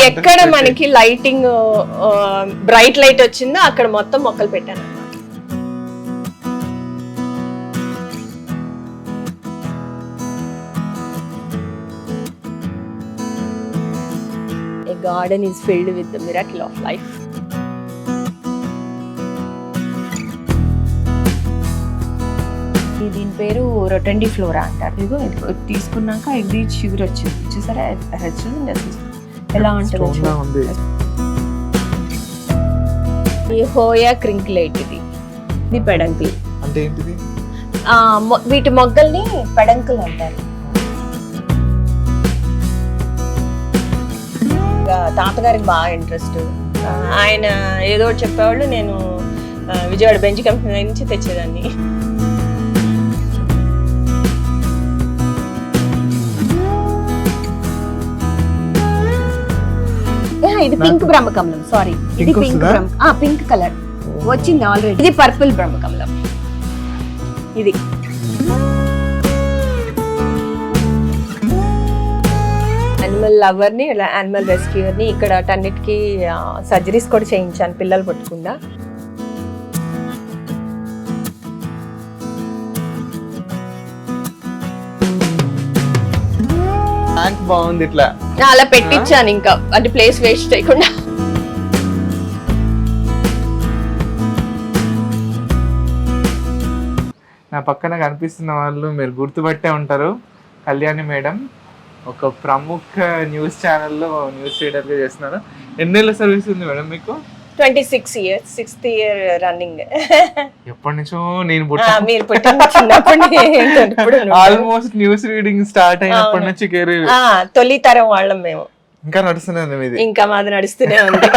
ఎక్కడ మనకి lighting bright light వచ్చిందో అక్కడ మొత్తం మొక్కలు పెట్టాను. అన్నమాట. A garden is filled with the miracle of life. ఈ దీని పేరు రొటండి ఫ్లోరా అంటారు. ఇదిగో ఇది తీసుకున్నాక ఇది చిగురు వచ్చింది. చూసారా? వచ్చింది అసలు ఎలా ఉంటుంది. ఈ హోయా క్రింక్లైట్ ఇది. ఇది పెడంకులు అంటే ఏంటిది? వీటి మొగ్గల్ని పెడంకులు అంటారు. ఇంకా తాతగారికి బాగా ఇంట్రెస్ట్. ఆయన ఏదో చెప్పేవాళ్ళు నేను విజయవాడ బెంచ్ కంపెనీ నుంచి తెచ్చేదాన్ని. ఇది పింక్ బ్రహ్మకమలం సారీ ఇది పింక్? బ్రహ్మ పింక్ కలర్ వచ్చింది ఆల్రెడీ ఇది పర్పుల్ బ్రహ్మకమలం. ఇది. యానిమల్ లవర్ని ఇలా యానిమల్ రెస్క్యూర్ని ఇక్కడ అన్నిటికీ సర్జరీస్ కూడా చేయించాను పిల్లలు పట్టకుండా. ట్యాంక్ బాగుంది ఇట్లా. అలా పెట్టించాను ఇంకా. అంటే ప్లేస్ వేస్ట్ చేయకుండా. నా పక్కన కనిపిస్తున్న వాళ్ళు మీరు గుర్తుపట్టే ఉంటారు. కళ్యాణి మేడం ఒక ప్రముఖ న్యూస్ ఛానల్లో న్యూస్ రీడర్గా చేస్తున్నారు. ఎన్నేళ్ళ సర్వీస్ ఉంది మేడం మీకు? Twenty six years sixth year running ఎప్పటి నుంచో నేను మీరు పుట్టిన చిన్నప్పటి ఆల్మోస్ట్ న్యూస్ రీడింగ్ స్టార్ట్ అయినప్పటి. నుంచి కెరీర్ తొలి తరం వాళ్ళం మేము. ఇంకా నడుస్తుంది మీది. ఇంకా మాది నడుస్తూనే ఉంది.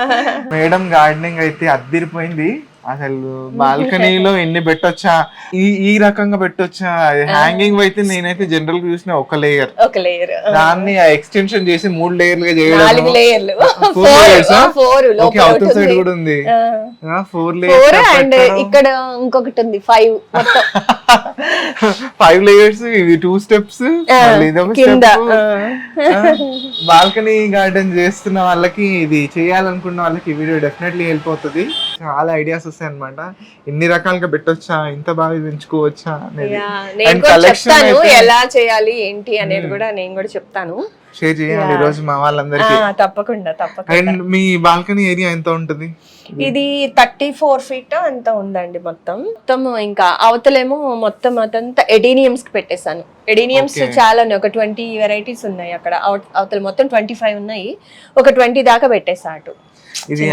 మేడం గార్డెనింగ్ అయితే అద్దిరిపోయింది. అసలు బాల్కనీలో ఎన్ని పెట్టొచ్చా? ఈ ఈ రకంగా పెట్టొచ్చా? హ్యాంగింగ్ అయితే నేనైతే జనరల్గా చూసిన ఒక లేయర్ ఒక లేయర్ దాన్ని ఎక్స్టెన్షన్ చేసి మూడు లేయర్లుగా నాలుగు చేయడం లేయర్లు? ఫోర్ ఓకే అవతల సైడ్ కూడా ఉంది. ఫోర్ లేయర్స్ అండ్ ఇక్కడ ఇంకొకటి ఉంది ఫైవ్ మొత్తం. ఫైవ్ లేయర్స్ ఇవి టూ స్టెప్స్ కింద. బాల్కనీ గార్డెన్ చేస్తున్న వాళ్ళకి ఇది చేయాలనుకున్న వాళ్ళకి ఈ వీడియో డెఫినెట్లీ హెల్ప్ అవుతుంది. చాలా ఐడియాస్ వస్తాయి అనమాట ఇన్ని రకాలుగా పెట్టొచ్చా? ఇంత బాగా పెంచుకోవచ్చా చెప్తాను అయితే- ఎలా చేయాలి ఏంటి అనేది కూడా నేను కూడా చెప్తాను. షేర్ చేయాలి ఈ. రోజు మా వాళ్ళందరికీ. తప్పకుండా తప్పకుండా. అండ్ మీ బాల్కనీ ఏరియా ఎంత ఉంటుంది? ఇది థర్టీ ఫోర్ ఫీట్ అంత ఉందండి మొత్తం. మొత్తం ఇంకా అవతలేమో మొత్తం అదంతా ఎడీనియమ్స్కి పెట్టేశాను. ఎడీనియమ్స్. చాలా ఉన్నాయి. ఒక ట్వంటీ వెరైటీస్ ఉన్నాయి అక్కడ. అవ- అవతల మొత్తం ట్వంటీ ఫైవ్ ఉన్నాయి. ఒక ట్వంటీ దాకా పెట్టేసా అటు. ఇది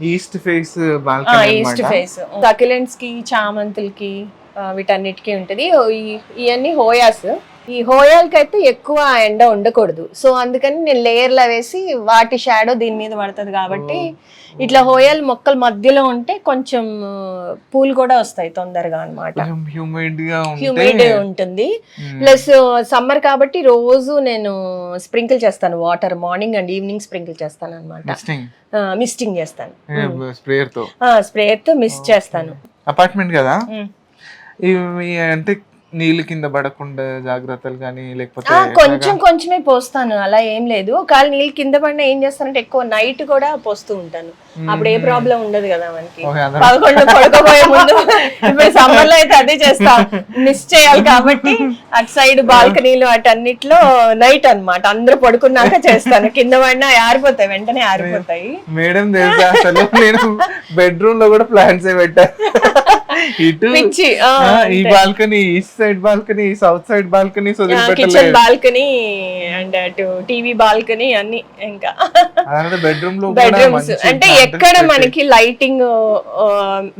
ఈస్ట్ ఫేస్ ఈస్ట్ ఫేస్ సకిలెంట్స్కి చామంతులకి వీటన్నిటికీ ఉంటది. ఇవన్నీ హోయాస్. ఈ హోయాలకి అయితే ఎక్కువ ఎండ ఉండకూడదు. సో అందుకని నేను లేయర్లా వేసి వాటి షాడో దీని మీద పడుతుంది కాబట్టి ఇట్లా హోయాలు మొక్కల మధ్యలో ఉంటే కొంచెం పూలు కూడా వస్తాయి తొందరగా అన్నమాట. కొంచెం హ్యూమిడ్ హ్యూమిడ్ ఉంటే ఉంటుంది. ప్లస్ సమ్మర్ కాబట్టి రోజు నేను స్ప్రింకిల్ చేస్తాను. Water morning and evening sprinkle చేస్తాను అనమాట మిస్టింగ్ చేస్తాను. స్ప్రేయర్తో స్ప్రేయర్తో మిస్ చేస్తాను. అపార్ట్మెంట్ కదా? అంటే నీళ్ళు కింద పడకుండా జాగ్రత్తలు కానీ లేకపోతే కొంచెం కొంచెమే పోస్తాను అలా ఏం లేదు. ఒకవేళ నీళ్ళు కింద పడినా ఏం చేస్తానంటే ఎక్కువ నైట్ కూడా పోస్తూ ఉంటాను. అప్పుడు ఏ ప్రాబ్లం ఉండదు కదా మనకి. పదకొండు పడుకోబోయే ముందు ఇప్పుడు సమ్మర్లో అయితే అదే చేస్తా. మిస్ చేయాలి కాబట్టి అటు సైడ్ బాల్కనీలు అటన్నిట్లో నైట్ అన్నమాట. అందరూ పడుకున్నాక చేస్తాను. కింద పడినా ఆరిపోతాయి వెంటనే ఆరిపోతాయి. మేడం తెలుసా? అసలు నేను బెడ్రూమ్లో కూడా ప్లాంట్స్ పెట్టా. ఇటు ఈ. Balcony east side balcony south side balcony kitchen balcony and అటు టీవీ బాల్కనీ అన్ని ఇంకా. బెడ్రూమ్లో బెడ్రూమ్స్ అంటే ఎక్కడ మనకి లైటింగ్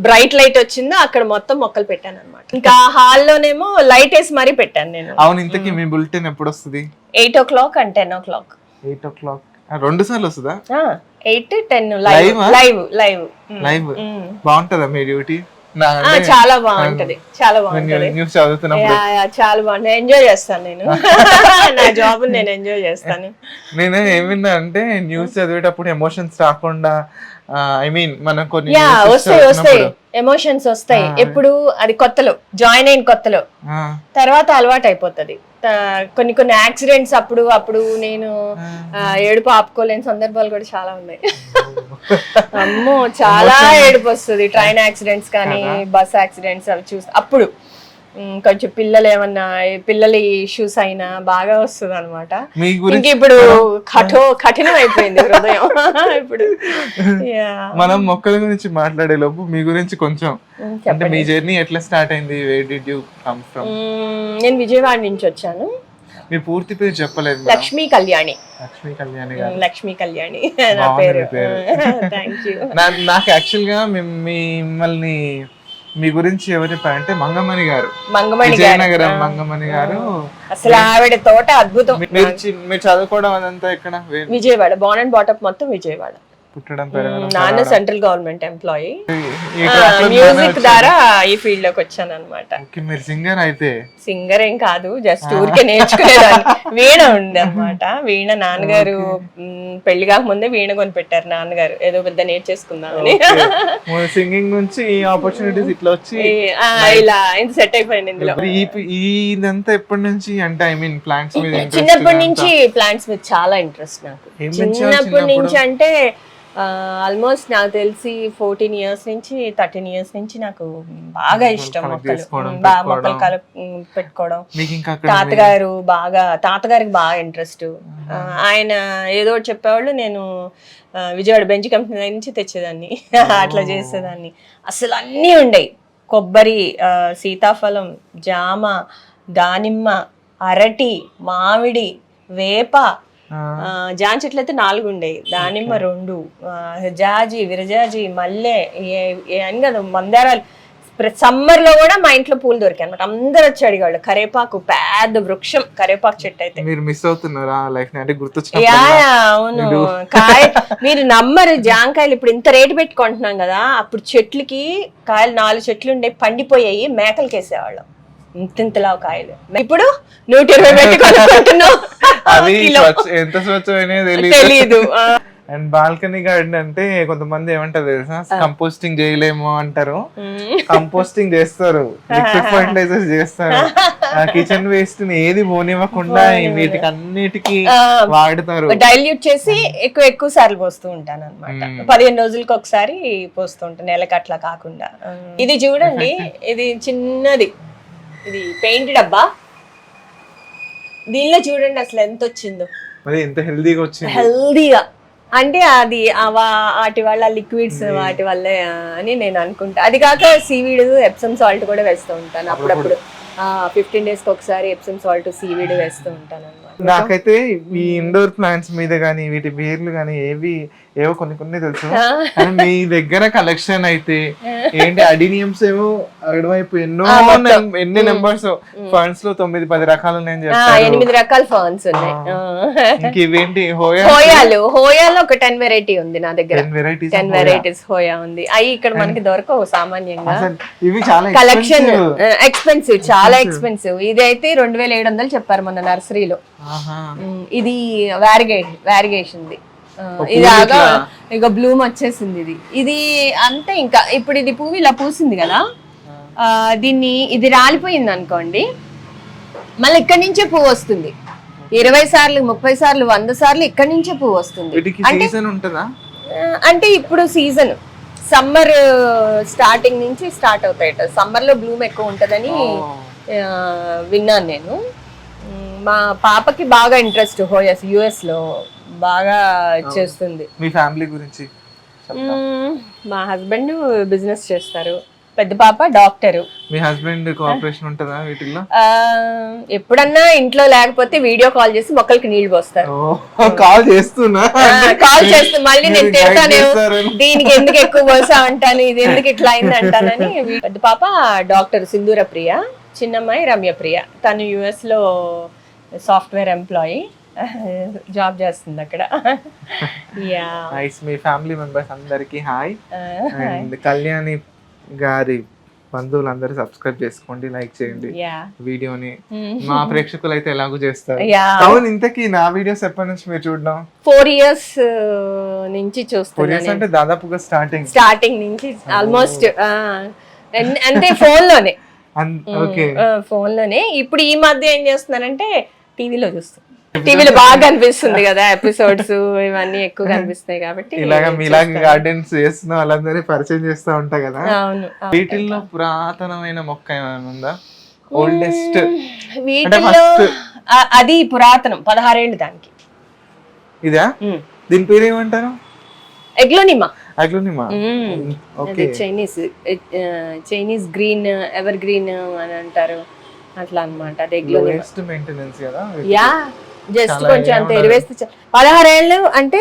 బ్రైట్ లైట్ వచ్చిందో అక్కడ మొత్తం మొక్కలు పెట్టాను అనమాట ఇంకా హాల్లోనేమో లైట్ వేసి మరీ పెట్టాను నేను. అవును ఇంతకీ మీ బులెటిన్ ఎప్పుడు వస్తుంది eight o'clock and ten o'clock eight o'clock రెండు సార్లు వస్తుందా eight ten live? Live live live బాగుంటుందా మీ డ్యూటీ? చాలా బాగుంటది. చాలా బాగుంటది. న్యూస్ చదువుతున్నప్పుడు చాలా బాగుంటుంది. ఎంజాయ్ చేస్తాను నేను. నా జాబ్ నేను ఎంజాయ్ చేస్తాను. నేను ఏమిన్నా అంటే న్యూస్ చదివేటప్పుడు ఎమోషన్స్ రాకుండా ఐ మీన్ మనం కొన్ని వస్తాయి వస్తాయి. ఎమోషన్స్ వస్తాయి. ఎప్పుడు అది కొత్తలో జాయిన్ అయిన కొత్తలో. తర్వాత అలవాటు అయిపోతుంది కొన్ని కొన్ని యాక్సిడెంట్స్ అప్పుడు అప్పుడు నేను ఏడుపు ఆపుకోలేని సందర్భాలు కూడా చాలా ఉన్నాయి. అమ్మో చాలా ఏడుపు వస్తుంది. ట్రైన్ యాక్సిడెంట్స్ కానీ బస్ యాక్సిడెంట్స్ అవి చూసి అప్పుడు కొంచెం పిల్లలు ఏమన్నా పిల్లల ఇష్యూస్ అయినా బాగా వస్తుంది అనమాట ఇంక ఇప్పుడు కఠో కఠినం అయిపోయింది హృదయం. ఇప్పుడు. మనం మొక్కల గురించి మాట్లాడే లోపు మీ గురించి కొంచెం అంటే మీ జర్నీ ఎట్లా స్టార్ట్ అయింది? Where did you come from నేను విజయవాడ నుంచి వచ్చాను. మీ పూర్తి పేరు చెప్పలేదు. లక్ష్మీ కళ్యాణి. లక్ష్మీ కళ్యాణి లక్ష్మీ కళ్యాణి. నా పేరు. నాకు యాక్చువల్గా మిమ్- మిమ్మల్ని మీ గురించి ఎవరు చెప్పారంటే మంగమణి గారు. మంగమణి గారు. విజయనగరం మంగమణి గారు. అసలు ఆవిడ తోట అద్భుతం. మీరు మీరు చదువుకోవడం అదంతా ఎక్కడ? వే- విజయవాడ బాన్ అండ్ బాటప్ మొత్తం విజయవాడ. పుట్టడం నాన్న సెంట్రల్ గవర్నమెంట్ ఎంప్లాయీ. మ్యూజిక్ ద్వారా ఈ ఫీల్డ్లోకి వచ్చాను అనమాట మీరు సింగర్ అయితే? సింగర్ ఏం కాదు జస్ట్ ఊరికే నేర్చుకునేదాన్ని. వీణ ఉంది అనమాట వీణ నాన్నగారు పెళ్ళి కాకముందే వీణ కొని పెట్టారు నాన్నగారు. ఏదో పెద్ద నేర్చేసుకుందామని. సింగింగ్ నుంచి ఈ ఆపర్చునిటీస్ ఇట్లా వచ్చి ఇలా ఇంత సెట్ అయిపోయింది ఇందులో. ఇదంతా ఎప్పటి నుంచి? అంటే ఐ మీన్ ప్లాంట్స్ మీద చిన్నప్పటి? నుంచి ప్లాంట్స్ మీద చాలా ఇంట్రెస్ట్ నాకు. చిన్నప్పటి నుంచి? అంటే ఆల్మోస్ట్ నాకు తెలిసి ఫోర్టీన్ ఇయర్స్ నుంచి థర్టీన్ ఇయర్స్ నుంచి నాకు బాగా ఇష్టం మొక్కలు. బాగా మొక్కలు. కల పెట్టుకోవడం. తాతగారు బాగా తాతగారికి బాగా ఇంట్రెస్ట్ ఆయన ఏదో ఒకటి చెప్పేవాళ్ళు నేను విజయవాడ బెంచ్ కంపెనీ నుంచి తెచ్చేదాన్ని. అట్లా చేసేదాన్ని. అసలు అన్నీ ఉండేవి కొబ్బరి సీతాఫలం జామ దానిమ్మ అరటి మామిడి వేప జామ చెట్లు అయితే నాలుగు ఉండేవి దానిమ్మ రెండు జాజి విరజాజి మల్లె అని కదా మందారాలు. సమ్మర్లో కూడా మా ఇంట్లో పూలు దొరికాయి అనమాట అందరు వచ్చి అడిగాళ్ళు కరేపాకు పెద్ద వృక్షం కరేపాకు చెట్టు అయితే. మీరు మిస్ అవుతున్నారా లైఫ్ అంటే యా, అవును. కాయ మీరు నమ్మరు జాంకాయలు ఇప్పుడు ఇంత రేటు పెట్టుకుంటున్నాం కదా అప్పుడు చెట్లకి కాయలు నాలుగు చెట్లు ఉండే పండిపోయాయి మేకలకి వేసేవాళ్ళం ఇంతింతలావు కాయలు ఇప్పుడు నూట ఇరవై పెట్టి కొనుక్కుంటున్నాం. అది కిలో. స్వచ్ఛ- ఎంత తెలియదు అండ్ బాల్కనీ గార్డెన్ అంటే కొంతమంది ఏమంటారు తెలుసా? కంపోస్టింగ్ చేయలేము అంటారు. కంపోస్టింగ్ చేస్తారు. లిక్విడ్ ఫర్టిలైజర్స్ చేస్తారు. కిచెన్ వేస్ట్ని ఏది పోనివ్వకుండా వీటికి అన్నిటికీ వాడతారు. డైల్యూట్ చేసి ఎక్కువ ఎక్కువ సార్లు పోస్తూ ఉంటాను అనమాట పదిహేను రోజులకి ఒకసారి పోస్తూ ఉంటాను నెలకి అట్లా కాకుండా. ఇది చూడండి ఇది చిన్నది. ఇది పెయింట్ డబ్బా? దీనిలో చూడండి అసలు ఎంత వచ్చిందో మరి ఎంత హెల్దీగా వచ్చింది? హెల్దీగా. అంటే అది వాటి వల్ల లిక్విడ్స్ వాటి వల్లే అని నేను అనుకుంటా. అది కాక సీవీడ్ ఎప్సమ్ సాల్ట్ కూడా వేస్తూ ఉంటాను అప్పుడప్పుడు. ఫిఫ్టీన్ డేస్కి ఒకసారి ఎప్సమ్ సాల్ట్ సీవీడ్ వేస్తూ ఉంటాను అనమాట నాకైతే ఈ ఇండోర్ ప్లాంట్స్ మీద గానీ వీటి పేర్లు గానీ ఏవి ఏవో కొన్ని కొన్ని తెలుసు. మీ దగ్గర కలెక్షన్ అయితే ఏంటి? అడినియమ్స్ ఏమో అటువైపు ఎన్నో ఎన్ని నెంబర్స్ ఫండ్స్లో తొమ్మిది పది రకాలు నేను చెప్తాను ఎనిమిది రకాల ఫర్న్స్ ఉన్నాయి. ఇవేంటి? హోయా? హోయాలు. హోయాలో ఒక టెన్ వెరైటీ ఉంది నా దగ్గర. Ten varieties ten varieties hoya ఉంది. అవి ఇక్కడ మనకి దొరకవు సామాన్యంగా. ఇవి చాలా కలెక్షన్. ఎక్స్పెన్సివ్ చాలా ఎక్స్పెన్సివ్ ఇది అయితే రెండు వేల ఏడు వందలు చెప్పారు మన నర్సరీలో. ఇది వ్యారిగేట్ వ్యారిగేషన్ ఆగా ఇక బ్లూమ్ వచ్చేసింది ఇది. ఇది అంతే ఇంకా. ఇప్పుడు ఇది పువ్వు ఇలా పూసింది కదా? దీన్ని ఇది రాలిపోయింది అనుకోండి మళ్ళీ ఇక్కడి నుంచే పువ్వు వస్తుంది. ఇరవై సార్లు ముప్పై సార్లు వంద సార్లు ఇక్కడి నుంచే పువ్వు వస్తుంది. అంటే ఇప్పుడు సీజన్ సమ్మర్ స్టార్టింగ్ నుంచి స్టార్ట్ అవుతాయట సమ్మర్లో బ్లూమ్ ఎక్కువ ఉంటదని విన్నాను నేను. మా పాపకి బాగా ఇంట్రెస్ట్ హోయస్ యుఎస్లో. బాగా చేస్తుంది. మీ ఫ్యామిలీ గురించి మా హస్బెండ్ బిజినెస్ చేస్తారు. పెద్ద పాప డాక్టరు. మీ హస్బెండ్ కోఆపరేషన్ ఉంటుందా వీటిల్లో? ఎప్పుడన్నా ఇంట్లో లేకపోతే వీడియో కాల్ చేసి మొక్కలకి నీళ్ళు పోస్తారు. కాల్ చేస్తున్నా. కాల్ చేస్తే మళ్ళీ నేను చేస్తారని. దీనికి ఎందుకు ఎక్కువ పోసా అంటాను ఇది ఎందుకు ఇట్లా అయింది అంటానని పెద్ద పాప డాక్టర్ సింధూర ప్రియ చిన్నమ్మాయి రమ్య ప్రియ. తను యుఎస్లో సాఫ్ట్వేర్ ఎంప్లాయీ. జాబ్ చేస్తుంది అక్కడ. యా నైస్ మీ ఫ్యామిలీ మెంబర్స్ అందరికి హాయ్. అండ్ కళ్యాణి గారి బంధువులందరూ సబ్స్క్రైబ్ చేసుకోండి లైక్ చేయండి. వీడియోని మా ప్రేక్షకులు అయితే ఎలాగో చేస్తారు? అవును ఇంతకీ నా వీడియోస్ ఎప్పటి నుంచి మీరు చూడడం? ఫోర్ ఇయర్స్ నుంచి ఫోర్ చూస్తున్నాను ఇయర్స్ అంటే దాదాపుగా స్టార్టింగ్ స్టార్టింగ్ నుంచి ఆల్మోస్ట్ అంతే ఫోన్లోనే. ఓకే ఫోన్లోనే. ఇప్పుడు ఈ మధ్య ఏం చేస్తున్నారంటే టీవీలో చూస్తాం టీవీలో బాగా కనిపిస్తుంది కదా ఎపిసోడ్స్ ఇవన్నీ ఎక్కువ కనిపిస్తాయి కాబట్టి ఇలాగా మీలాగా గార్డెన్స్ చేస్తున్న వాళ్ళందరినీ పరిచయం చేస్తూ ఉంటా కదా. అవును. వీటిల్లో పురాతనమైన మొక్క ఏమైనా ఉందా? ఓల్డెస్ట్ వీటిల్లో అది పురాతనం పదహారేళ్ళు దానికి. ఇదా? దీని పేరు ఏమంటారు aglaonema aglaonema okay. Chinese Chinese green evergreen అని అంటారు. అట్లా అన్నమాట అది ఎగ్లోనిమా మెయింటెనెన్స్ కదా? యా. జస్ట్ కొంచెం అంత ఎరివేస్తే పదహారేళ్ళు అంటే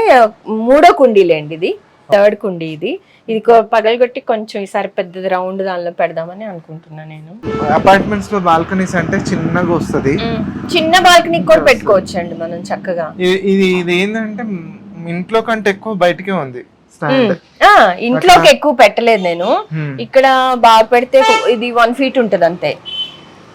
మూడో కుండీలేండి ఇది థర్డ్ కుండీ ఇది. ఇది పగలగొట్టి కొంచెం ఈసారి పెద్దది రౌండ్ దానిలో పెడదామని అనుకుంటున్నా నేను. అపార్ట్మెంట్స్లో బాల్కనీస్ అంటే చిన్నగా వస్తది. చిన్న బాల్కనీ కూడా పెట్టుకోవచ్చు అండి మనం చక్కగా. ఇది ఇది ఏంటంటే ఇంట్లో కంటే ఎక్కువ బయటకే ఉంది ఇంట్లోకి ఎక్కువ పెట్టలేదు నేను. ఇక్కడ బాగా పెడితే ఇది వన్ ఫీట్ ఉంటుంది అంతే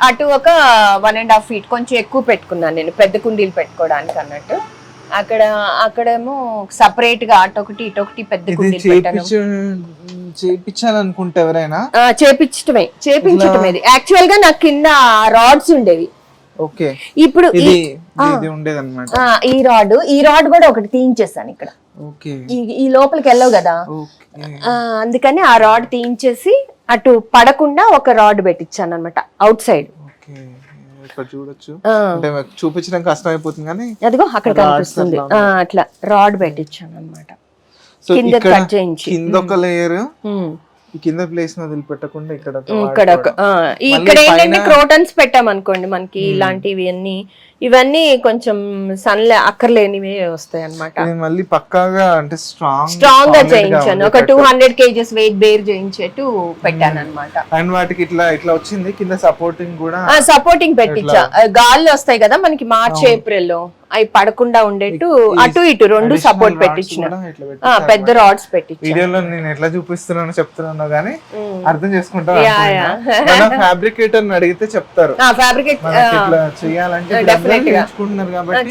అటు ఒక వన్ అండ్ హాఫ్ ఫీట్ కొంచెం ఎక్కువ పెట్టుకున్నాను నేను పెద్ద కుండీలు పెట్టుకోవడానికి అన్నట్టు. అక్కడ అక్కడేమో సపరేట్గా అటొకటి ఇటొకటి పెద్ద కుండీలు పెట్టాను చేపించ చేపించాలనుకుంటే ఎవరైనా? చేపించటమే చేపించటమే యాక్చువల్గా నాకు కింద రాడ్స్ ఉండేవి. ఓకే. ఇప్పుడు ఈ- రాడ్ ఈ రాడ్ కూడా ఒకటి తీయించేసాను ఇక్కడ. ఈ లోపలికి వెళ్ళవు కదా? అందుకని ఆ రాడ్ తీయించేసి అటు పడకుండా ఒక రాడ్ పెట్టించాను అనమాట అవుట్ సైడ్ ఓకే. ఇక్కడ చూడొచ్చు. చూపించడం కష్టం అయిపోతుంది కానీ అదిగో అక్కడ కనిపిస్తుంది. అట్లా రాడ్ పెట్టించాను అనమాట కింద కట్ చేయించి. కింద ఒక లేయర్ కింద ప్లేస్ వదిలిపెట్టకుండా ఇక్కడ ఇక్కడ ఇక్కడ ఏంటంటే క్రోటన్స్ పెట్టామనుకోండి మనకి ఇలాంటివి అన్ని ఇవన్నీ కొంచెం సన్లే అక్కర్లేనివే వస్తాయి అన్నమాట ఇది మళ్ళీ పక్కాగా అంటే స్ట్రాంగ్ స్ట్రాంగ్గా చేయించాను. ఒక two hundred kgs weight bear చేయించేట్టు పెట్టాను అనమాట అండ్ వాటికి ఇట్లా ఇట్లా వచ్చింది కింద సపోర్టింగ్ కూడా సపోర్టింగ్ పెట్టించా. ఆ, గాల్లో వస్తాయి కదా మనకి మార్చ్ ఏప్రిల్లో అవి పడకుండా ఉండేట్టు అటు ఇటు రెండు సపోర్ట్ పెట్టించిన. పెద్ద రాడ్స్ పెట్టించా వీడియోలో నేను ఎట్లా చూపిస్తున్నానో చెప్తున్నానో. అర్థం చేసుకుంటా ఫ్యాబ్రికేటర్ అడిగితే చెప్తారు.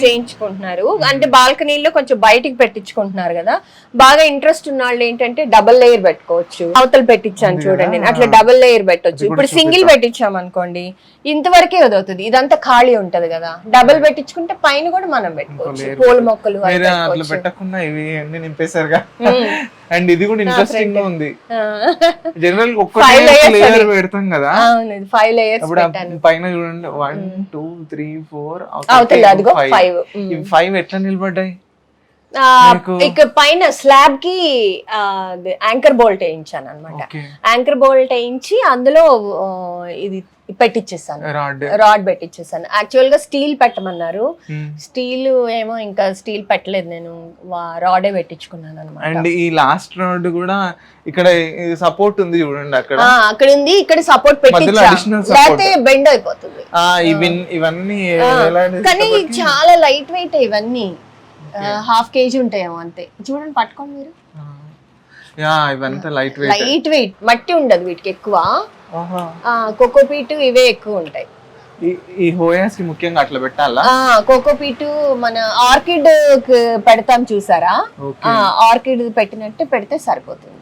చేయించుకుంటున్నారు. అంటే బాల్కనీలో కొంచెం బయటికి పెట్టించుకుంటున్నారు కదా. బాగా ఇంట్రెస్ట్ ఉన్న వాళ్ళు ఏంటంటే డబుల్ లేయర్ పెట్టుకోవచ్చు. అవతలు పెట్టించాను చూడండి. అట్లా డబుల్ లేయర్ పెట్టొచ్చు. ఇప్పుడు సింగిల్ పెట్టించాం అనుకోండి ఇంతవరకే వదవుతుంది ఇదంతా ఖాళీ ఉంటది కదా. డబుల్ పెట్టించుకుంటే పైన కూడా మనం పెట్టుకోవచ్చు. పూల మొక్కలు అట్లా. పెట్టకుండా ఇవి అన్ని నింపేశారుగా. అండ్ ఇది కూడా ఇంట్రెస్టింగ్గా ఉంది. General layers layer. పెడతాం కదా. ఫైవ్ లేయర్స్ పెట్టాను. పైన చూడండి. వన్ టూ త్రీ ఫోర్ అవతల అదిగో ఫైవ్ ఫైవ్ ఎట్లా నిలబడ్డాయి? ఇక పైన స్లాబ్కి యాంకర్ బోల్ట్ వేయించాను అనమాట యాంకర్ బోల్ట్ వేయించి అందులో ఇది పెట్టించేసాను రాడ్ పెట్టించేసాను యాక్చువల్గా స్టీల్ పెట్టమన్నారు. స్టీల్ ఏమో ఇంకా స్టీల్ పెట్టలేదు నేను. రాడే పెట్టించుకున్నాను అనమాట అండ్ ఈ లాస్ట్ రాడ్ కూడా ఇక్కడ సపోర్ట్ ఉంది చూడండి అక్కడ. అక్కడ ఉంది. ఇక్కడ సపోర్ట్. లేకపోతే బెండ్ అయిపోతుంది. ఇవన్నీ కానీ చాలా లైట్ వెయిట్ ఇవన్నీ. హాఫ్ కేజీ ఉంటాయేమో అంతే. చూడండి పట్టుకోండి మీరు. యా ఇవంతా లైట్ వెయిట్ లైట్ వెయిట్ మట్టి ఉండదు వీటికి ఎక్కువ. కోకోపీట్ ఇవే ఎక్కువ ఉంటాయి. ఈ హోయాస్కి ముఖ్యంగా అట్లా పెట్టాలా? కోకోపీట్ మన ఆర్కిడ్ పెడతాం చూసారా? ఆర్కిడ్ పెట్టినట్టు పెడితే సరిపోతుంది.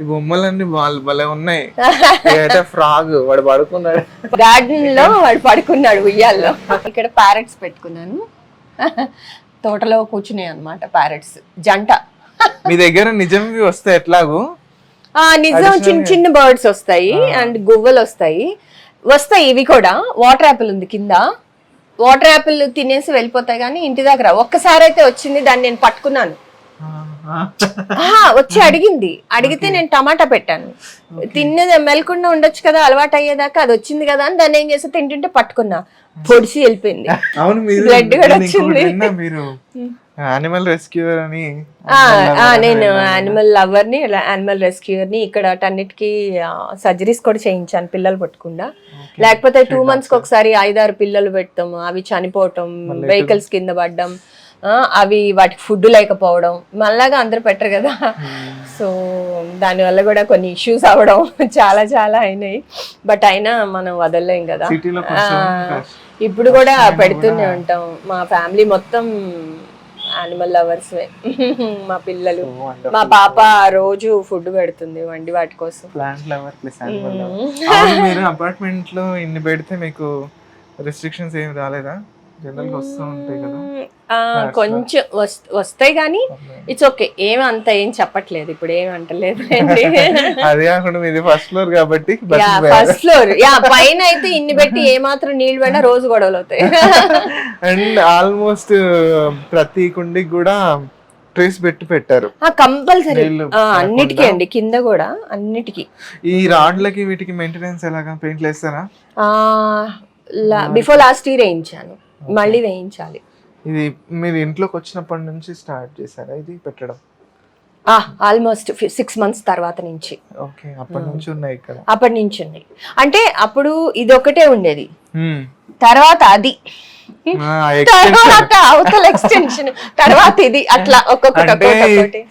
ఈ బొమ్మలన్నీ వాళ్ళు భలే ఉన్నాయి. ఏట ఫ్రాగ్ వాడు పడుకున్నాడు. గార్డెన్లో వాడు పడుకున్నాడు ఉయ్యాల్లో. ఇక్కడ ప్యారెట్స్ పెట్టుకున్నాను. తోటలో కూర్చున్నాయి అన్నమాట ప్యారెట్స్ జంట. మీ దగ్గర నిజంవి వస్తే ఎట్లాగూ? నిజం చిన్న చిన్న బర్డ్స్ వస్తాయి అండ్ గువ్వలు వస్తాయి. వస్తాయి ఇవి కూడా. వాటర్ యాపిల్ ఉంది కింద. వాటర్ యాపిల్ తినేసి వెళ్ళిపోతాయి కానీ ఇంటి దగ్గర. ఒక్కసారి అయితే వచ్చింది దాన్ని నేను పట్టుకున్నాను. వచ్చి అడిగింది. అడిగితే నేను టమాటా పెట్టాను. తిన్నది మెలకుండా ఉండొచ్చు కదా అలవాటు అయ్యేదాకా అది వచ్చింది కదా అని దాన్ని ఏం చేస్తే తింటుంటే పట్టుకున్నా. పొడిచి వెళ్ళిపోయింది. Blood కూడా వచ్చింది. యానిమల్ రెస్క్యూర్ అని నేను యానిమల్ లవర్ని యానిమల్ రెస్క్యూర్ని ఇక్కడ అన్నిటికీ సర్జరీస్ కూడా చేయించాను పిల్లలు పట్టకుండా. లేకపోతే టూ మంత్స్కి ఒకసారి ఐదారు పిల్లలు పెడతాం అవి చనిపోవటం వెహికల్స్ కింద పడ్డం. అవి వాటికి ఫుడ్ లేకపోవడం మళ్ళాగా అందరు పెట్టరు కదా. సో దానివల్ల కూడా కొన్ని ఇష్యూస్ అవ్వడం చాలా చాలా అయినాయి. బట్ అయినా మనం వదలలేం కదా. ఇప్పుడు కూడా పెడుతూనే ఉంటాం. మా ఫ్యామిలీ మొత్తం యానిమల్ లవర్స్ మా పిల్లలు. మా పాప రోజు ఫుడ్ పెడుతుంది వండి వాటి కోసం. ప్లాంట్ లవర్ ప్లస్ యానిమల్ అవును మీరు అపార్ట్మెంట్లో ఇన్ని పెడితే మీకు రెస్ట్రిక్షన్స్ ఏమి రాలేదా? జనరల్గా వస్తూ ఉంటాయి కదా. కొంచెం వస్- వస్తాయి కానీ ఇట్స్ ఓకే. ఏమి అంత ఏం చెప్పట్లేదు. ఇప్పుడు ఏమి అంటలేదు అదే కాకుండా మీది ఫస్ట్ ఫ్లోర్ కాబట్టి ఫస్ట్ ఫ్లోర్. యా పైన అయితే ఇన్ని పెట్టి ఏ మాత్రం నీళ్ళు పడినా రోజు గొడవలు అవుతాయి. అండ్ ఆల్మోస్ట్ ప్రతి కుండికి కూడా ట్రేస్ పెట్టి పెట్టారు. కంపల్సరీ. అన్నిటికీ. అండి. కింద కూడా అన్నిటికీ. ఈ రాడ్లకి వీటికి మెయింటెనెన్స్ ఎలాగా? పెయింట్లు వేస్తారా బిఫోర్ లాస్ట్ ఇయర్ వేయించాను. మళ్ళీ వేయించాలి. ఇది మీరు ఇంట్లోకి వచ్చినప్పటి నుంచి స్టార్ట్ చేశారా ఇది పెట్టడం? ఆల్మోస్ట్ సిక్స్ మంత్స్ తర్వాత నుంచి. ఓకే అప్పటి నుంచి ఉన్నాయి ఇక్కడ. అప్పటి నుంచి ఉన్నాయి అంటే అప్పుడు ఇది ఒకటే ఉండేది. తర్వాత అది. తర్వాత అవతల ఎక్స్టెన్షన్ తర్వాత ఇది. అట్లా ఒక్కొక్కటి ఒక్కొక్కటి ఒక్కొక్కటి.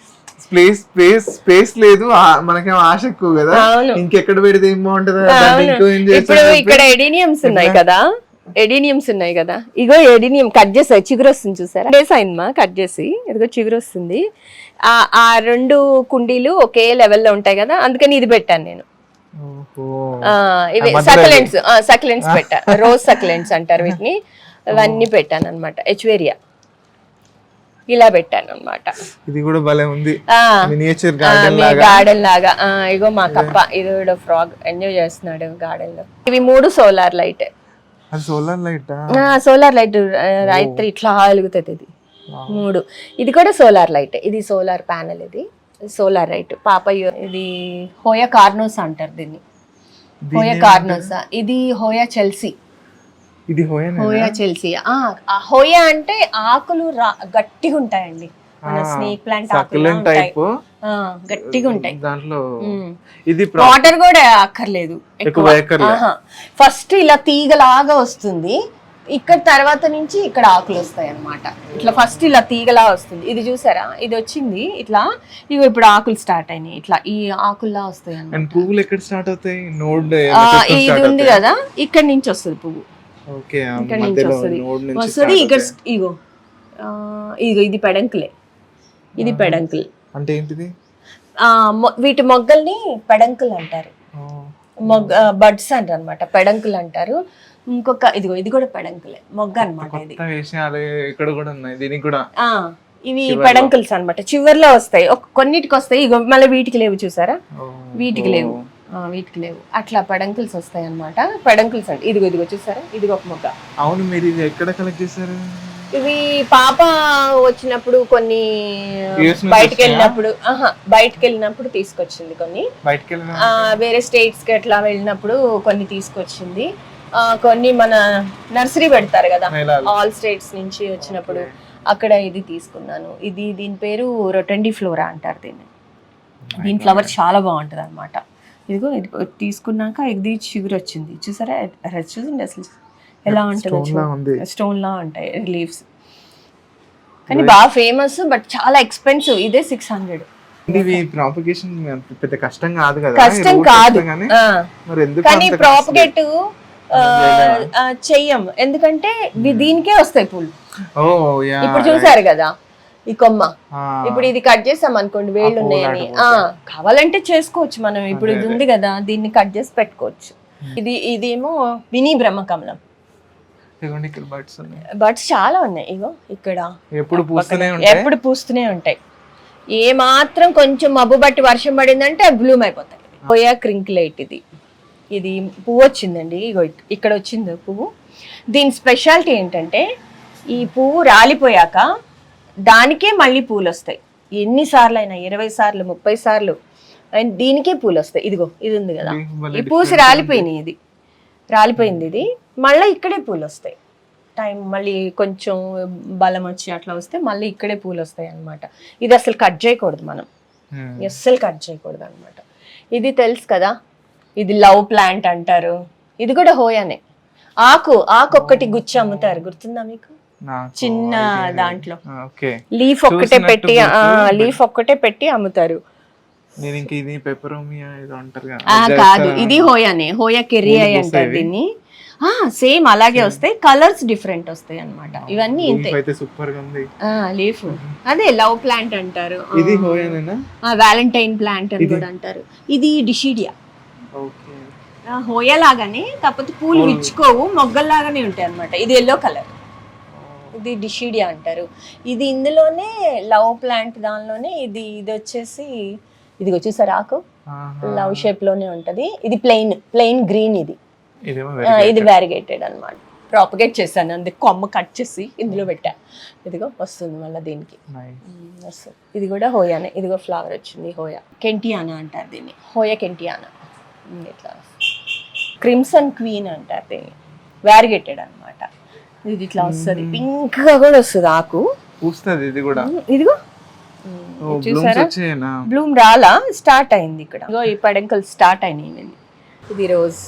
స్పేస్ స్పేస్ స్పేస్ లేదు. మనకేమో ఆశ ఎక్కువ కదా. ఇంకెక్కడ పెడితే ఏం బాగుంటుందా? ఇప్పుడు ఇక్కడ ఎడీనియమ్స్ ఉన్నాయి కదా. ఎడీనియమ్స్ ఉన్నాయి కదా. ఇగో ఎడీనియం కట్ చేసా చిగురు వస్తుంది చూసారా? డేస్ అయిందమ్మా కట్ చేసి. ఇదిగో చిగురు వస్తుంది. ఆ రెండు కుండీలు ఒకే లెవెల్లో ఉంటాయి కదా అందుకని ఇది పెట్టాను నేను. ఇవి సక్లెంట్స్ సక్లెంట్స్ పెట్టా. రోజ్ సక్లెంట్స్ అంటారు వీటిని. ఇవన్నీ పెట్టాను అనమాట ఎచ్వేరియా. ఇలా పెట్టాను అనమాట ఇది కూడా భలే ఉంది. మినియేచర్ గార్డెన్ లాగా. గార్డెన్ లాగా. ఆ, ఇగో మా కప్ప. ఇది ఫ్రాగ్. ఎంజాయ్ చేస్తున్నాడు గార్డెన్లో ఇవి మూడు solar light. Solar light solar light రాత్రి ఇట్లా వెలుగుతుంది ఇది. మూడు. ఇది కూడా సోలార్ లైట్ ఇది సోలార్ ప్యానెల్ ఇది. సోలార్ లైట్ పాప ఇది హోయా కార్నోస్ అంటారు దీన్ని. హోయా కార్నోసా. ఇది హోయా చెల్సీ. ఇది హోయన్ హోయా చెల్సీ. హోయా అంటే ఆకులు రా- గట్టిగా ఉంటాయండి మన స్నేక్ ప్లాంట్ ఆకులు సక్యులెంట్ ఉంటాయి. టైప్ గట్టిగా ఉంటాయి. దాంట్లో. ఇది వాటర్ కూడా అక్కర్లేదు. ఫస్ట్ ఇలా తీగలాగా వస్తుంది. ఇక్కడ తర్వాత నుంచి ఇక్కడ ఆకులు వస్తాయి అన్నమాట. ఇట్లా ఫస్ట్ ఇలా తీగలా వస్తుంది. ఇది చూసారా? ఇది వచ్చింది. ఇట్లా ఇగో ఇప్పుడు ఆకులు స్టార్ట్ అయినాయి. ఇట్లా ఈ ఆకుల్లా వస్తాయి అన్నమాట. అండ్ పువ్వులు ఎక్కడ స్టార్ట్ అవుతాయి? నోడ్ ఇది ఉంది కదా? ఇక్కడ నుంచి వస్తుంది పువ్వు. ఇక్కడ నుంచి వస్తుంది. వస్తుంది ఇక్కడ. ఇగో. ఇగో ఇది పెడంకులే. ఇది పెడంకులు. అంటే ఏంటిది? వీటి మొగ్గల్ని పెడంకులు అంటారు. మొగ్గ బడ్స్ అంటారు అనమాట పెడంకులు అంటారు. ఇంకొక ఇదిగో ఇది కూడా పెడంకులే మొగ్గ అనమాట ఇది. ఇక్కడ కూడా ఉన్నాయి దీనికి కూడా. ఆ ఇవి పెడంకుల్స్ అన్నమాట చివర్లో వస్తాయి. కొన్నిటికి వస్తాయి ఇగో మళ్ళీ వీటికి లేవు చూసారా? వీటికి లేవు. వీటికి లేవు. అట్లా పెడంకుల్స్ వస్తాయి అన్నమాట పెడంకుల్స్ అంటే ఇదిగో ఇదిగో చూసారా? ఇదిగో ఒక మొగ్గ. అవును మీరు ఇది ఎక్కడ కలెక్ట్ చేశారు? ఇవి పాప వచ్చినప్పుడు కొన్ని బయటకు? వెళ్ళినప్పుడు ఆహా బయటకు వెళ్ళినప్పుడు తీసుకొచ్చింది కొన్ని. వేరే స్టేట్స్కి అట్లా వెళ్ళినప్పుడు కొన్ని తీసుకొచ్చింది. ఆ, కొన్ని మన నర్సరీ పెడతారు కదా. ఆల్ స్టేట్స్ నుంచి వచ్చినప్పుడు అక్కడ ఇది తీసుకున్నాను. ఇది దీని పేరు రొటెండి ఫ్లోరా అంటారు దీన్ని. దీని ఫ్లవర్ చాలా బాగుంటది అనమాట ఇదిగో ఇది తీసుకున్నాక ఇది చిగురు వచ్చింది చూసారా చూసింది అసలు ఎలా. ఉంటుంది స్టోన్ లా ఉంటాయి లీవ్స్ కానీ బాగా ఫేమస్ బట్ చాలా ఎక్స్పెన్సివ్ ఇదే సిక్స్ హండ్రెడ్ ఇవి ప్రాపగేషన్ పెద్ద కష్టం కాదు కదా? కష్టం కాదు. కానీ ప్రాపగేట్ చెయ్యం. ఎందుకంటే వి- దీనికే వస్తాయి పూలు. ఇప్పుడు చూసారు కదా ఈ కొమ్మ. ఇప్పుడు ఇది కట్ చేసాం అనుకోండి వేళ్ళు ఉన్నాయని. ఆ కావాలంటే చేసుకోవచ్చు మనం. ఇప్పుడు ఇది ఉంది కదా దీన్ని కట్ చేసి పెట్టుకోవచ్చు. ఇది ఇదేమో మినీ బ్రహ్మకమలం. ఇదిగోండి ఇక్కడ బర్డ్స్ ఉన్నాయి. బట్స్ చాలా ఉన్నాయి. ఇగో ఇక్కడ ఎప్పుడు పూస్తూనే ఉంటాయి? ఎప్పుడు పూస్తూనే ఉంటాయి. ఏ మాత్రం కొంచెం మబ్బు బట్టి వర్షం పడిందంటే బ్లూమ్ అయిపోతాయి. పోయా క్రింక్లైట్ ఇది. ఇది పువ్వు వచ్చిందండి. ఇగో ఇక్- ఇక్కడ వచ్చింది పువ్వు. దీని స్పెషాలిటీ ఏంటంటే ఈ పువ్వు రాలిపోయాక దానికే మళ్ళీ పూలు వస్తాయి ఎన్నిసార్లు అయినా ఇరవై సార్లు ముప్పై సార్లు దీనికే పూలు వస్తాయి ఇదిగో ఇది ఉంది కదా. ఈ పూసి రాలిపోయినాయి ఇది. రాలిపోయింది ఇది. మళ్ళీ ఇక్కడే పూలు వస్తాయి టైం మళ్ళీ కొంచెం బలం వచ్చి అట్లా వస్తే మళ్ళీ ఇక్కడే పూలు వస్తాయి అన్నమాట. ఇది అసలు కట్ చేయకూడదు మనం. అస్సలు కట్ చేయకూడదు అనమాట ఇది తెలుసు కదా? ఇది లవ్ ప్లాంట్ అంటారు. ఇది కూడా హోయానే. ఆకు ఆకు ఒక్కటి గుచ్చి అమ్ముతారు. గుర్తుందా మీకు? చిన్న. దాంట్లో. లీఫ్ ఒక్కటే పెట్టి లీఫ్ ఒక్కటే పెట్టి అమ్ముతారు. కదా. ఇది హోయానే. హోయా అయి అంటారు. దీన్ని. సేమ్ అలాగే వస్తాయి. కలర్స్ డిఫరెంట్ వస్తాయి అన్నమాట. ఇవన్నీ ఇంతే. సూపర్గా ఉంది. లీఫ్ అదే లవ్ ప్లాంట్ అంటారు. ఇది వ్యాలంటైన్ ప్లాంట్ అని కూడా అంటారు. ఇది డిషిడియా. హోయా లాగానే కాకపోతే పూలు విచ్చుకోవు మొగ్గల్లాగానే ఉంటాయి అన్నమాట. ఇది ఎల్లో కలర్ ఇది డిషిడియా అంటారు. ఇది ఇందులోనే లవ్ ప్లాంట్ దానిలోనే ఇది ఇది వచ్చేసి ఇది వచ్చేసారు ఆకు. లవ్ షేప్లోనే ఉంటది. ఇది ప్లెయిన్ ప్లెయిన్ గ్రీన్ ఇది. ఇది వ్యారిగేటెడ్ అన్నమాట. ప్రాపగేట్ చేశాను. అందుకు కొమ్మ కట్ చేసి ఇందులో పెట్టా. ఇదిగో వస్తుంది మళ్ళీ దీనికి. వస్తుంది. ఇది కూడా హోయానే. ఇదిగో ఫ్లవర్ వచ్చింది హోయా. కెంటియానా అంటారు దీన్ని. హోయా కెంటియానా. ఇట్లా. క్రిమ్సన్ క్వీన్ అంటారు దీన్ని. వ్యారిగేటెడ్ అన్నమాట. ఇది ఇట్లా వస్తుంది. పింక్గా కూడా వస్తుంది ఆకు. పూస్తుంది ఇది కూడా. ఇదిగో. చూసారా? బ్లూమ్ రాలా? స్టార్ట్ అయింది ఇక్కడ. ఇగో ఈ పడంకలు స్టార్ట్ అయినాయి. ఇది రోజ్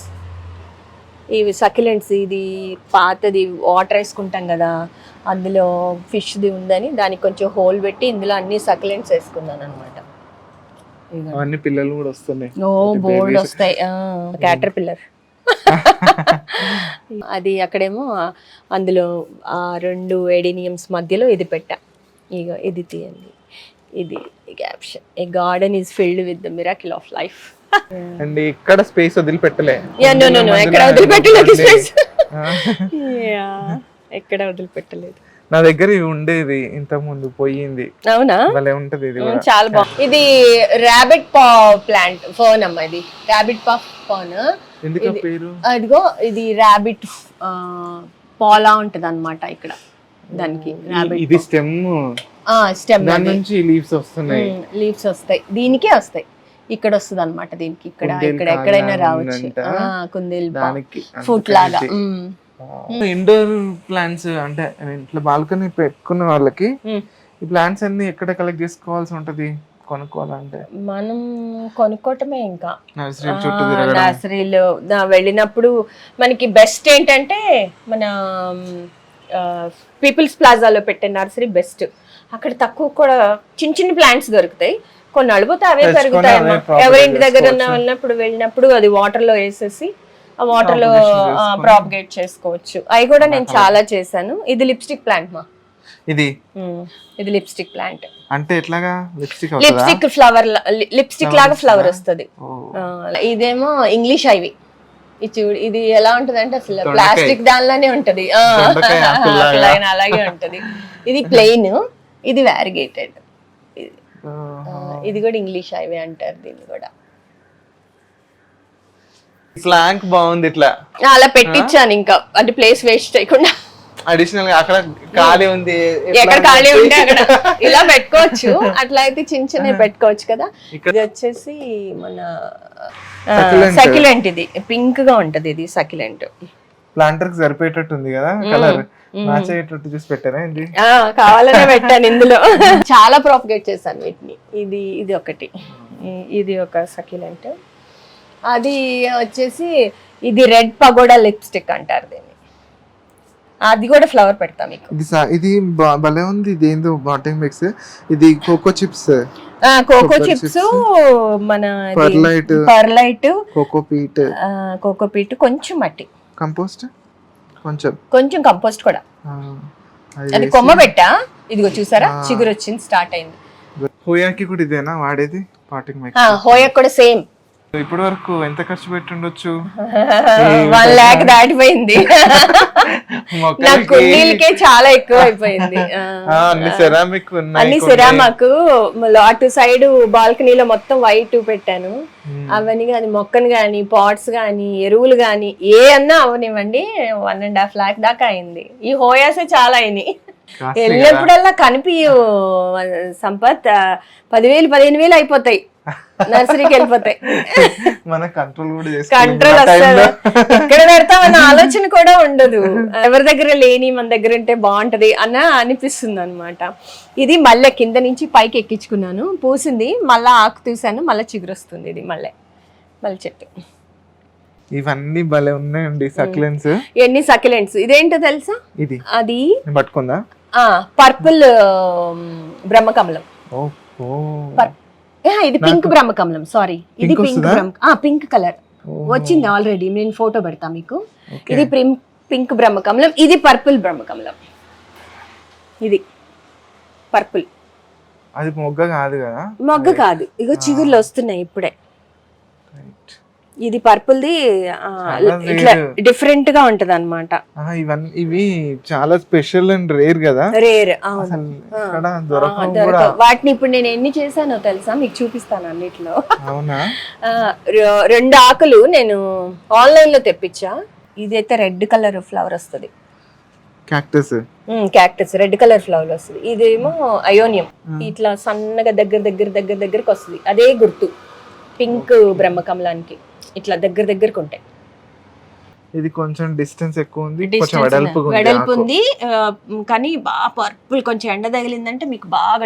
ఇవి సక్యులెంట్స్ ఇది పాతది వాటర్ వేసుకుంటాం కదా అందులో ఫిష్ది ఉందని దానికి కొంచెం హోల్ పెట్టి ఇందులో అన్ని సక్యులెంట్స్ వేసుకున్నాను అనమాట అవన్నీ పిల్లలు కూడా వస్తున్నాయి. ఓ బోర్డ్ వస్తాయి. క్యాటర్ పిల్లర్ అది అక్కడేమో అందులో ఆ రెండు ఎడినియమ్స్ మధ్యలో ఇది పెట్టా. ఇక ఇది తీయండి. ఇది caption a garden is filled with the miracle of life and ఇక్కడ స్పేస్ వదిలిపెట్టలే. ఎక్కడ వదిలిపెట్టలేదు స్పేస్. ఎక్కడ వదిలిపెట్టలేదు. నా దగ్గర ఇవి ఉండేది ఇంత ముందు పోయింది. అవునా? భలే ఉంటది ఇది చాలా బాగుంది ఇది ర్యాబిట్ పా ప్లాంట్ ఫోన్ అమ్మ ఇది. ర్యాబిట్ పా ఫోన్ ఎందుకు పేరు? ఇదిగో ఇది ర్యాబిట్ పాలా ఉంటది అనమాట ఇక్కడ. దానికి ఇది స్టెమ్ స్టెమ్ దాని నుంచి లీవ్స్ వస్తున్నాయి. లీవ్స్ వస్తాయి. దీనికే వస్తాయి. ఇక్కడ వస్తుంది అనమాట దీనికి ఇక్కడ ఇక్కడ ఎక్కడైనా రావచ్చు. కుందేల్ ఫుట్ లాగా. ఇండోర్ ప్లాంట్స్ అంటే ఇట్లా బాల్కనీ పెట్టుకున్న వాళ్ళకి. ఈ ప్లాంట్స్ అన్ని ఎక్కడ కలెక్ట్ చేసుకోవాల్సి ఉంటది? కొనుక్కోవాలంటే మనం కొనుక్కోవటమే ఇంకా. నర్సరీలో వెళ్ళినప్పుడు మనకి బెస్ట్ ఏంటంటే మన పీపుల్స్ ప్లాజాలో పెట్టే నర్సరీ బెస్ట్. అక్కడ తక్కువ కూడా చిన్న చిన్న ప్లాంట్స్ దొరుకుతాయి. కొన్ని అడిగితే అవే propagate ఎవరింటి దగ్గర. ఉన్నప్పుడు వెళ్ళినప్పుడు అది వాటర్లో వేసేసి ఆ వాటర్లో. ప్రాపగేట్ చేసుకోవచ్చు. అవి కూడా నేను చాలా చేశాను. ఇది లిప్స్టిక్ ప్లాంట్ మా. ఇది? ఇది లిప్స్టిక్ ప్లాంట్ అంటే ఎట్లాగా? లిప్స్టిక్ లిప్స్టిక్ ఫ్లవర్ లిప్స్టిక్ లాగా ఫ్లవర్ వస్తుంది? ఇదేమో ఇంగ్లీష్ ఐవి ఇది ఇది ఎలా ఉంటది అంటే అసలు. ప్లాస్టిక్ దానిలోనే ఉంటది. అలాగే ఉంటది. ఇది ప్లెయిన్ ఇది వ్యారిగేటెడ్. ఇది కూడా ఇంగ్లీష్ ఐవి అంటారు దీన్ని కూడా. ఫ్లాంక్ బాగుంది ఇట్లా. అలా పెట్టించాను ఇంకా. అంటే ప్లేస్ వేస్ట్ చేయకుండా. అడిషనల్గా అక్కడ ఖాళీ ఉంది. ఎక్కడ ఖాళీ ఉంటే అక్కడ ఇలా పెట్టుకోవచ్చు. అట్లా అయితే చిన్న చిన్నవి పెట్టుకోవచ్చు కదా. ఇది వచ్చేసి మన. సక్యులెంట్ ఇది. పింక్గా ఉంటది ఇది సక్యులెంట్ ప్లాంటర్కి సరిపోయేటట్టు ఉంది కదా కలర్ మ్యాచ్ అయ్యేటట్టు చూసి పెట్టారా ఏంటి ఆ కావాలనే పెట్టాను ఇందులో. చాలా ప్రాపగేట్ చేశాను వీటిని. ఇది ఇది ఒకటి. ఇది ఒక సక్యులెంట్ అది వచ్చేసి ఇది రెడ్ పగోడా లిప్స్టిక్ అంటారు దీన్ని. అది కూడా ఫ్లవర్ పెడతా మీకు. ఇది సా- ఇది బ- భలే ఉంది. ఇది ఏందో బాటింగ్ మిక్స్ ఇది coco chips coco Cocoa chips మన perlite perlite coco peat coco peat కొంచెం మట్టి. కంపోస్ట్ కొంచెం. కొంచెం కంపోస్ట్ కూడా. అది కొమ్మ పెట్టా? ఇదిగో చూసారా? చిగురు వచ్చింది స్టార్ట్ అయింది. హోయాకి కూడా ఇదేనా వాడేది? పాటింగ్ హోయక్ కూడా సేమ్. ఇప్పటి వరకు ఎంత ఖర్చు పెట్టుండొచ్చు? వన్ ల్యాక్ దాటిపోయింది. నా కుండీలకే చాలా ఎక్కువ అయిపోయింది అన్ని సెరామిక్ అన్ని. సిరామాకు అటు సైడ్ బాల్కనీలో మొత్తం వైట్ పెట్టాను. అవన్నీ కానీ మొక్కను కానీ పాట్స్ కానీ ఎరువులు కానీ ఏ అన్నా అవనివ్వండి. వన్ అండ్ హాఫ్ లాక్ దాకా అయింది. ఈ హోయాసే చాలా అయినాయి. వెళ్ళినప్పుడల్లా కనిపించు సంపత్. పదివేలు పదిహేను వేలు అయిపోతాయి. నర్సరీకి వెళ్ళిపోతాయి. మన కంట్రోల్ కూడా కంట్రోల్ వస్తుంది ఎక్కడ పెడతామన్న ఆలోచన కూడా ఉండదు. ఎవరి దగ్గర లేని మన దగ్గర ఉంటే బాగుంటది అన్న అనిపిస్తుంది అనమాట ఇది మళ్ళీ కింద నుంచి పైకి ఎక్కించుకున్నాను. పూసింది మళ్ళా ఆకు తీసాను మళ్ళీ చిగురొస్తుంది ఇది మళ్ళీ మళ్ళీ చెట్టు. ఇవన్నీ భలే ఉన్నాయండి సక్లెన్స్. ఎన్ని సకిలెంట్స్ ఇదేంటో తెలుసా? ఇది. అది పట్టుకుందా? పర్పుల్ బ్రహ్మకమలం. ఇది పింక్ బ్రహ్మకమలం సారీ. ఇది పింక్ పింక్ కలర్. వచ్చింది ఆల్రెడీ నేను ఫోటో పెడతా మీకు. ఇది పింక్ పింక్ బ్రహ్మకమలం ఇది పర్పుల్ బ్రహ్మకమలం. ఇది పర్పుల్. అది మొగ్గ కాదు కదా? మొగ్గ కాదు ఇగో చిగుర్లు వస్తున్నాయి ఇప్పుడే. రైట్ ఇది పర్పుల్ది ఇట్లా. డిఫరెంట్గా ఉంటది అనమాట ఇవన్నీ ఇవి చాలా స్పెషల్ అండ్ రేర్ కదా? రేర్. వాటిని ఇప్పుడు నేను ఎన్ని చేశానో తెలుసా? మీకు చూపిస్తాను అన్నిట్లో. రెండు ఆకులు నేను ఆన్లైన్లో తెప్పించా. ఇదైతే రెడ్ కలర్ ఫ్లవర్ వస్తుంది. Cactus cactus red colour flower వస్తుంది. ఇదేమో అయోనియం. ఇట్లా సన్నగా దగ్గర దగ్గర దగ్గర దగ్గరకు వస్తుంది. అదే గుర్తు. పింక్ బ్రహ్మకమలానికి. ఇట్లా దగ్గర దగ్గరకు ఉంటాయి. ఇది కొంచెం డిస్టెన్స్ ఎక్కువ ఉంది కొంచెం వెడల్పు ఉంది. వెడల్పు ఉంది ఆ, కానీ బాగా పర్పుల్ కొంచెం ఎండ తగిలిందంటే మీకు బాగా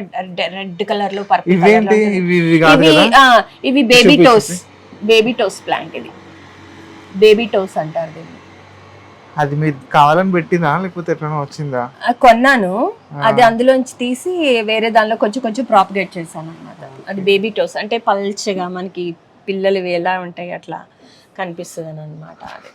రెడ్ కలర్లో పర్పుల్ ఇవేంటి? ఇవి ఇవి కాదు ఇవి కదా? ఆ, ఇవి baby toes baby toes plant ఇది. బేబీ టోస్ అంటారు దీన్ని. అది మీరు కావాలని పెట్టిందా? లేకపోతే ఎట్లా వచ్చిందా? కొన్నాను. అది అందులోంచి తీసి వేరే దానిలో కొంచెం కొంచెం ప్రాపగేట్ చేశాను అనమాట అది బేబీ టోస్ అంటే పల్చగా మనకి పిల్లలు ఎలా ఉంటాయి అట్లా కనిపిస్తుంది అనమాట అది.